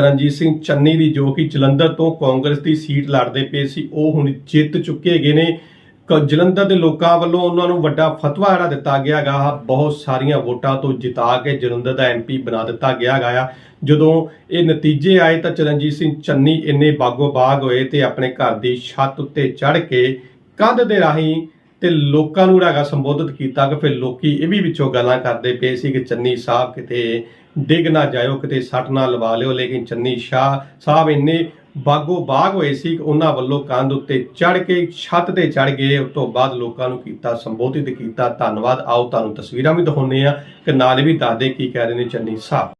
ਰਣਜੀਤ ਸਿੰਘ ਚੰਨੀ ਦੀ ਜੋ ਕਿ ਜਲੰਧਰ ਤੋਂ ਕਾਂਗਰਸ ਦੀ ਸੀਟ ਲੜਦੇ ਪਏ ਸੀ, ਉਹ ਹੁਣ ਜਿੱਤ ਚੁੱਕੇ ਹੈਗੇ ਨੇ। ਕ- ਜਲੰਧਰ ਦੇ ਲੋਕਾਂ ਵੱਲੋਂ ਉਹਨਾਂ ਨੂੰ ਵੱਡਾ ਫਤਵਾ ਜਿਹੜਾ ਦਿੱਤਾ ਗਿਆ ਗਾ ਬਹੁਤ ਸਾਰੀਆਂ ਵੋਟਾਂ ਤੋਂ ਜਿਤਾ ਕੇ ਜਲੰਧਰ ਦਾ ਐਮਪੀ ਬਣਾ ਦਿੱਤਾ ਗਿਆ ਗਾ ਆ। ਜਦੋਂ ਇਹ ਨਤੀਜੇ ਆਏ ਤਾਂ ਚਰਨਜੀਤ ਸਿੰਘ ਚੰਨੀ ਇੰਨੇ ਬਾਗੋ ਬਾਗ ਹੋਏ ਤੇ ਆਪਣੇ ਘਰ ਦੀ ਛੱਤ ਉੱਤੇ ਚੜ੍ਹ ਕੇ ਕੰਧ ਦੇ ਰਾਹੀਂ ਤੇ ਲੋਕਾਂ ਨੂੰ ਹੈਗਾ ਸੰਬੋਧਿਤ ਕੀਤਾ ਕਿ ਫਿਰ ਲੋਕੀ ਇਹ ਵੀ ਵਿੱਚੋਂ ਗੱਲਾਂ ਕਰਦੇ ਪਏ ਸੀ ਕਿ ਚੰਨੀ ਸਾਹਿਬ ਕਿਤੇ ਡਿੱਗ ਨਾ ਜਾਇਓ, ਕਿਤੇ ਸੱਟ ਨਾ ਲਵਾ ਲਿਓ, ਲੇਕਿਨ ਚੰਨੀ ਸ਼ਾਹ ਸਾਹਿਬ ਇੰਨੇ ਬਾਗੋ ਬਾਗ ਹੋਏ ਸੀ ਕਿ ਉਹਨਾਂ ਵੱਲੋਂ ਕੰਧ ਉੱਤੇ ਚੜ੍ਹ ਕੇ, ਛੱਤ ਤੇ ਚੜ੍ਹ ਗਏ ਉਸ ਤੋਂ ਬਾਅਦ ਲੋਕਾਂ ਨੂੰ ਕੀਤਾ, ਸੰਬੋਧਿਤ ਕੀਤਾ। ਧੰਨਵਾਦ। ਆਓ ਤੁਹਾਨੂੰ ਤਸਵੀਰਾਂ ਵੀ ਦਿਖਾਉਂਦੇ ਆ ਕਿ ਨਾਲ ਵੀ ਦੱਸਦੇ ਕੀ ਕਹਿ ਰਹੇ ਨੇ ਚੰਨੀ ਸਾਹਿਬ।